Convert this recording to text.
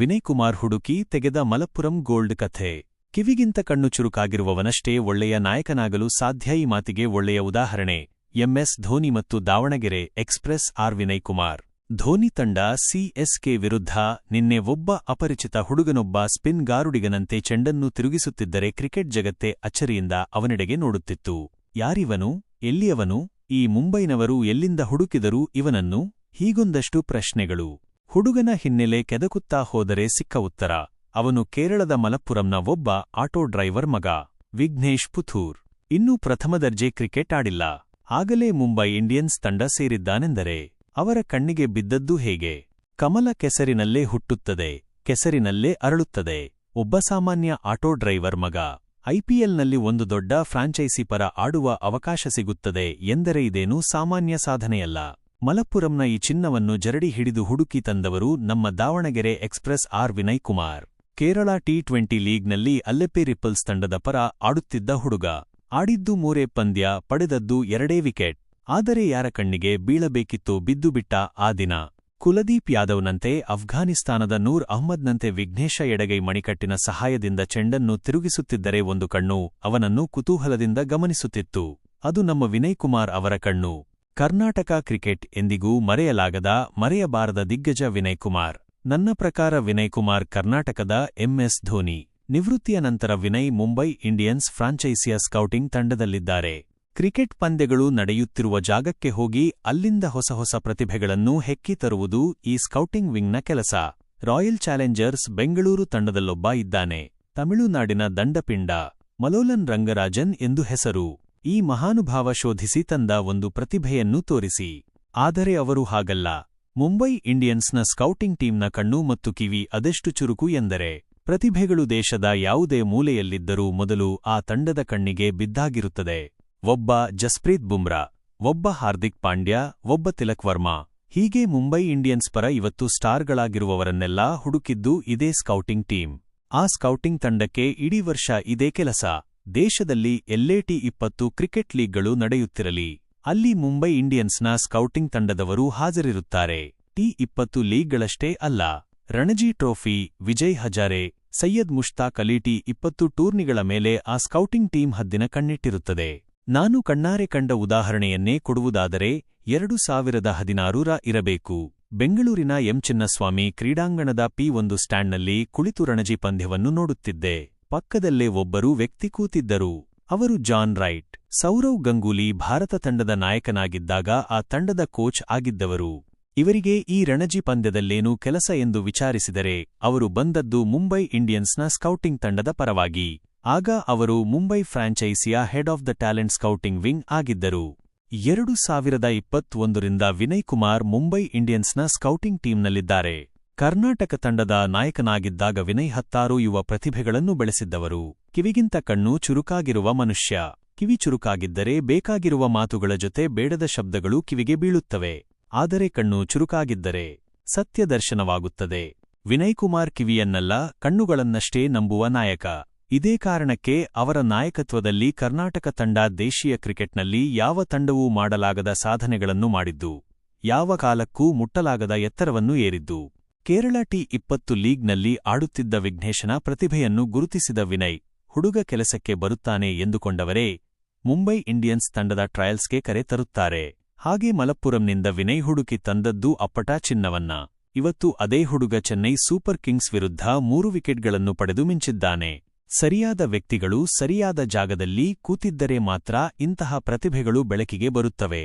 ವಿನಯ್ ಕುಮಾರ್ ಹುಡುಕಿ ತೆಗೆದ ಮಲಪ್ಪುರಂ ಗೋಲ್ಡ್ ಕಥೆ. ಕಿವಿಗಿಂತ ಕಣ್ಣು ಚುರುಕಾಗಿರುವವನಷ್ಟೇ ಒಳ್ಳೆಯ ನಾಯಕನಾಗಲು ಸಾಧ್ಯ ಈ ಮಾತಿಗೆ ಒಳ್ಳೆಯ ಉದಾಹರಣೆ. ಎಂಎಸ್ ಧೋನಿ ಮತ್ತು ದಾವಣಗೆರೆ ಎಕ್ಸ್‌ಪ್ರೆಸ್ ಆರ್ ವಿನಯ್ ಕುಮಾರ್ ಧೋನಿ ತಂಡ ಸಿಎಸ್ಕೆ ವಿರುದ್ಧ ನಿನ್ನೆ ಒಬ್ಬ ಅಪರಿಚಿತ ಹುಡುಗನೊಬ್ಬ ಸ್ಪಿನ್ ಗಾರುಡಿಗನಂತೆ ಚೆಂಡನ್ನು ತಿರುಗಿಸುತ್ತಿದ್ದರೆ ಕ್ರಿಕೆಟ್ ಜಗತ್ತೇ ಅಚ್ಚರಿಯಿಂದ ಅವನೆಡೆಗೆ ನೋಡುತ್ತಿತ್ತು. ಯಾರಿವನು, ಎಲ್ಲಿಯವನು, ಈ ಮುಂಬೈನವರು ಎಲ್ಲಿಂದ ಹುಡುಕಿದರೂ ಇವನನ್ನು ಹೀಗೊಂದಷ್ಟು ಪ್ರಶ್ನೆಗಳು. ಹುಡುಗನ ಹಿನ್ನೆಲೆ ಕೆದಕುತ್ತಾ ಹೋದರೆ ಸಿಕ್ಕ ಉತ್ತರ. ಅವನು ಕೇರಳದ ಮಲಪ್ಪುರಂನ ಒಬ್ಬ ಆಟೋ ಡ್ರೈವರ್ ಮಗ. ವಿಘ್ನೇಶ್ ಪುಥೂರ್. ಇನ್ನೂ ಪ್ರಥಮ ದರ್ಜೆ ಕ್ರಿಕೆಟ್ ಆಡಿಲ್ಲ. ಆಗಲೇ ಮುಂಬೈ ಇಂಡಿಯನ್ಸ್ ತಂಡ ಸೇರಿದ್ದಾನೆಂದರೆ, ಅವರ ಕಣ್ಣಿಗೆ ಬಿದ್ದದ್ದು ಹೇಗೆ? ಕಮಲ ಕೆಸರಿನಲ್ಲೇ ಹುಟ್ಟುತ್ತದೆ, ಕೆಸರಿನಲ್ಲೇ ಅರಳುತ್ತದೆ. ಒಬ್ಬ ಸಾಮಾನ್ಯ ಆಟೋ ಡ್ರೈವರ್ ಮಗ. ಐಪಿಎಲ್ನಲ್ಲಿ ಒಂದು ದೊಡ್ಡ ಫ್ರಾಂಚೈಸಿ ಪರ ಆಡುವ ಅವಕಾಶ ಸಿಗುತ್ತದೆ ಎಂದರೆ ಇದೇನೂ ಸಾಮಾನ್ಯ ಸಾಧನೆಯಲ್ಲ. ಮಲಪ್ಪುರಂನ ಈ ಚಿನ್ನವನ್ನು ಜರಡಿ ಹಿಡಿದು ಹುಡುಕಿ ತಂದವರು ನಮ್ಮ Davangere express R Vinay Kumar Kerala T twenty ಲೀಗ್ನಲ್ಲಿ Alleppey repels ತಂಡದ ಪರ ಆಡುತ್ತಿದ್ದ ಹುಡುಗ. ಆಡಿದ್ದು ಮೂರೇ ಪಂದ್ಯ, ಪಡೆದದ್ದು ಎರಡೇ ವಿಕೆಟ್. ಆದರೆ ಯಾರ ಕಣ್ಣಿಗೆ ಬೀಳಬೇಕಿತ್ತು ಬಿದ್ದುಬಿಟ್ಟ ಆ ದಿನ. ಕುಲದೀಪ್ ಯಾದವ್ನಂತೆ ಅಫ್ಘಾನಿಸ್ತಾನದ ನೂರ್ ಅಹ್ಮದ್ನಂತೆ ವಿಘ್ನೇಶ ಎಡಗೈ ಮಣಿಕಟ್ಟಿನ ಸಹಾಯದಿಂದ ಚೆಂಡನ್ನು ತಿರುಗಿಸುತ್ತಿದ್ದರೆ ಒಂದು ಕಣ್ಣು ಅವನನ್ನು ಕುತೂಹಲದಿಂದ ಗಮನಿಸುತ್ತಿತ್ತು. ಅದು ನಮ್ಮ ವಿನಯ್ ಕುಮಾರ್ ಅವರ ಕಣ್ಣು. ಕರ್ನಾಟಕ ಕ್ರಿಕೆಟ್ ಎಂದಿಗೂ ಮರೆಯಲಾಗದ ಮರೆಯಬಾರದ ದಿಗ್ಗಜ ವಿನಯ್ ಕುಮಾರ್ ನನ್ನ ಪ್ರಕಾರ ವಿನಯ್ ಕುಮಾರ್ ಕರ್ನಾಟಕದ ಎಂಎಸ್ ಧೋನಿ. ನಿವೃತ್ತಿಯ ನಂತರ ವಿನಯ್ ಮುಂಬೈ ಇಂಡಿಯನ್ಸ್ ಫ್ರಾಂಚೈಸಿಯ ಸ್ಕೌಟಿಂಗ್ ತಂಡದಲ್ಲಿದ್ದಾರೆ. ಕ್ರಿಕೆಟ್ ಪಂದ್ಯಗಳು ನಡೆಯುತ್ತಿರುವ ಜಾಗಕ್ಕೆ ಹೋಗಿ ಅಲ್ಲಿಂದ ಹೊಸ ಹೊಸ ಪ್ರತಿಭೆಗಳನ್ನು ಹೆಕ್ಕಿ ತರುವುದು ಈ ಸ್ಕೌಟಿಂಗ್ ವಿಂಗ್ನ ಕೆಲಸ. ರಾಯಲ್ ಚಾಲೆಂಜರ್ಸ್ ಬೆಂಗಳೂರು ತಂಡದಲ್ಲೊಬ್ಬ ಇದ್ದಾನೆ. ತಮಿಳುನಾಡಿನ ದಂಡಪಿಂಡ. ಮಲೋಲನ್ ರಂಗರಾಜನ್ ಎಂದು ಹೆಸರು. ಈ ಮಹಾನುಭಾವ ಶೋಧಿಸಿ ತಂದ ಒಂದು ಪ್ರತಿಭೆಯನ್ನು ತೋರಿಸಿ. ಆದರೆ ಅವರು ಹಾಗಲ್ಲ. ಮುಂಬೈ ಇಂಡಿಯನ್ಸ್ನ ಸ್ಕೌಟಿಂಗ್ ಟೀಮ್ನ ಕಣ್ಣು ಮತ್ತು ಕಿವಿ ಅದೆಷ್ಟು ಚುರುಕು ಎಂದರೆ, ಪ್ರತಿಭೆಗಳು ದೇಶದ ಯಾವುದೇ ಮೂಲೆಯಲ್ಲಿದ್ದರೂ ಮೊದಲು ಆ ತಂಡದ ಕಣ್ಣಿಗೆ ಬಿದ್ದಾಗಿರುತ್ತದೆ. ಒಬ್ಬ ಜಸ್ಪ್ರೀತ್ ಬುಮ್ರಾ, ಒಬ್ಬ ಹಾರ್ದಿಕ್ ಪಾಂಡ್ಯ, ಒಬ್ಬ ತಿಲಕ್ ವರ್ಮಾ, ಹೀಗೆ ಮುಂಬೈ ಇಂಡಿಯನ್ಸ್ ಪರ ಇವತ್ತು ಸ್ಟಾರ್ಗಳಾಗಿರುವವರನ್ನೆಲ್ಲಾ ಹುಡುಕಿದ್ದು ಇದೇ ಸ್ಕೌಟಿಂಗ್ ಟೀಮ್. ಆ ಸ್ಕೌಟಿಂಗ್ ತಂಡಕ್ಕೆ ಇಡೀ ವರ್ಷ ಇದೇ ಕೆಲಸ. ದೇಶದಲ್ಲಿ ಎಲ್ಲೇ ಟಿ ಇಪ್ಪತ್ತು ಕ್ರಿಕೆಟ್ ಲೀಗ್ಗಳು ನಡೆಯುತ್ತಿರಲಿ. ಅಲ್ಲಿ ಮುಂಬೈ ಇಂಡಿಯನ್ಸ್ನ ಸ್ಕೌಟಿಂಗ್ ತಂಡದವರು ಹಾಜರಿರುತ್ತಾರೆ. ಟಿ ಇಪ್ಪತ್ತು ಲೀಗ್ಗಳಷ್ಟೇ ಅಲ್ಲ. ರಣಜಿ ಟ್ರೋಫಿ, ವಿಜಯ್ ಹಜಾರೆ, ಸೈಯದ್ ಮುಷ್ತಾಕ್ ಅಲಿ ಟಿ ಇಪ್ಪತ್ತು ಟೂರ್ನಿಗಳ ಮೇಲೆ ಆ ಸ್ಕೌಟಿಂಗ್ ಟೀಮ್ ಹದ್ದಿನ ಕಣ್ಣಿಟ್ಟಿರುತ್ತದೆ. ನಾನು ಕಣ್ಣಾರೆ ಕಂಡ ಉದಾಹರಣೆಯನ್ನೇ ಕೊಡುವುದಾದರೆ, ಎರಡು ಸಾವಿರದ ಹದಿನಾರೂರ ಇರಬೇಕು. ಬೆಂಗಳೂರಿನ ಎಂ ಚಿನ್ನಸ್ವಾಮಿ ಕ್ರೀಡಾಂಗಣದ ಪಿ ಒಂದು ಸ್ಟ್ಯಾಂಡ್ನಲ್ಲಿ ಕುಳಿತು ರಣಜಿ ಪಂದ್ಯವನ್ನು ನೋಡುತ್ತಿದ್ದೆ. ಪಕ್ಕದಲ್ಲೇ ಒಬ್ಬರು ವ್ಯಕ್ತಿ ಕೂತಿದ್ದರು. ಅವರು ಜಾನ್ ರೈಟ್. ಸೌರವ್ ಗಂಗೂಲಿ ಭಾರತ ತಂಡದ ನಾಯಕನಾಗಿದ್ದಾಗ ಆ ತಂಡದ ಕೋಚ್ ಆಗಿದ್ದವರು. ಇವರಿಗೆ ಈ ರಣಜಿ ಪಂದ್ಯದಲ್ಲೇನು ಕೆಲಸ ಎಂದು ವಿಚಾರಿಸಿದರೆ, ಅವರು ಬಂದದ್ದು ಮುಂಬೈ ಇಂಡಿಯನ್ಸ್ನ ಸ್ಕೌಟಿಂಗ್ ತಂಡದ ಪರವಾಗಿ. ಆಗ ಅವರು Mumbai ಫ್ರಾಂಚೈಸಿಯ head of the talent scouting wing ಆಗಿದ್ದರು. ಎರಡು ಸಾವಿರದ ಇಪ್ಪತ್ತೊಂದರಿಂದ ವಿನಯ್ ಕುಮಾರ್ ಮುಂಬೈ ಇಂಡಿಯನ್ಸ್ನ ಸ್ಕೌಟಿಂಗ್ ಟೀಮ್ನಲ್ಲಿದ್ದಾರೆ. ಕರ್ನಾಟಕ ತಂಡದ ನಾಯಕನಾಗಿದ್ದಾಗ ವಿನಯ್ ಹತ್ತಾರು ಯುವ ಪ್ರತಿಭೆಗಳನ್ನು ಬೆಳೆಸಿದ್ದವರು. ಕಿವಿಗಿಂತ ಕಣ್ಣು ಚುರುಕಾಗಿರುವ ಮನುಷ್ಯ. ಕಿವಿ ಚುರುಕಾಗಿದ್ದರೆ ಬೇಕಾಗಿರುವ ಮಾತುಗಳ ಜೊತೆ ಬೇಡದ ಶಬ್ದಗಳು ಕಿವಿಗೆ ಬೀಳುತ್ತವೆ. ಆದರೆ ಕಣ್ಣು ಚುರುಕಾಗಿದ್ದರೆ ಸತ್ಯದರ್ಶನವಾಗುತ್ತದೆ. ವಿನಯ್ ಕುಮಾರ್ ಕಿವಿಯನ್ನಲ್ಲ, ಕಣ್ಣುಗಳನ್ನಷ್ಟೇ ನಂಬುವ ನಾಯಕ. ಇದೇ ಕಾರಣಕ್ಕೆ ಅವರ ನಾಯಕತ್ವದಲ್ಲಿ ಕರ್ನಾಟಕ ತಂಡ ದೇಶೀಯ ಕ್ರಿಕೆಟ್ನಲ್ಲಿ ಯಾವ ತಂಡವೂ ಮಾಡಲಾಗದ ಸಾಧನೆಗಳನ್ನು ಮಾಡಿದ್ದು. ಯಾವ ಕಾಲಕ್ಕೂ ಮುಟ್ಟಲಾಗದ ಎತ್ತರವನ್ನು ಏರಿದ್ದು. ಕೇರಳ ಟಿ ಇಪ್ಪತ್ತು ಲೀಗ್ನಲ್ಲಿ ಆಡುತ್ತಿದ್ದ ವಿಘ್ನೇಶನ ಪ್ರತಿಭೆಯನ್ನು ಗುರುತಿಸಿದ ವಿನಯ್, ಹುಡುಗ ಕೆಲಸಕ್ಕೆ ಬರುತ್ತಾನೆ ಎಂದುಕೊಂಡವರೇ, ಮುಂಬೈ ಇಂಡಿಯನ್ಸ್ ತಂಡದ ಟ್ರಯಲ್ಸ್ಗೆ ಕರೆ ತರುತ್ತಾರೆ. ಹಾಗೆ ಮಲಪ್ಪುರಂನಿಂದ ವಿನಯ್ ಹುಡುಕಿ ತಂದದ್ದು ಅಪ್ಪಟ ಚಿನ್ನವನ್ನ. ಇವತ್ತು ಅದೇ ಹುಡುಗ ಚೆನ್ನೈ ಸೂಪರ್ ಕಿಂಗ್ಸ್ ವಿರುದ್ಧ ಮೂರು ವಿಕೆಟ್ಗಳನ್ನು ಪಡೆದು ಮಿಂಚಿದ್ದಾನೆ. ಸರಿಯಾದ ವ್ಯಕ್ತಿಗಳು ಸರಿಯಾದ ಜಾಗದಲ್ಲಿ ಕೂತಿದ್ದರೆ ಮಾತ್ರ ಇಂತಹ ಪ್ರತಿಭೆಗಳು ಬೆಳಕಿಗೆ ಬರುತ್ತವೆ.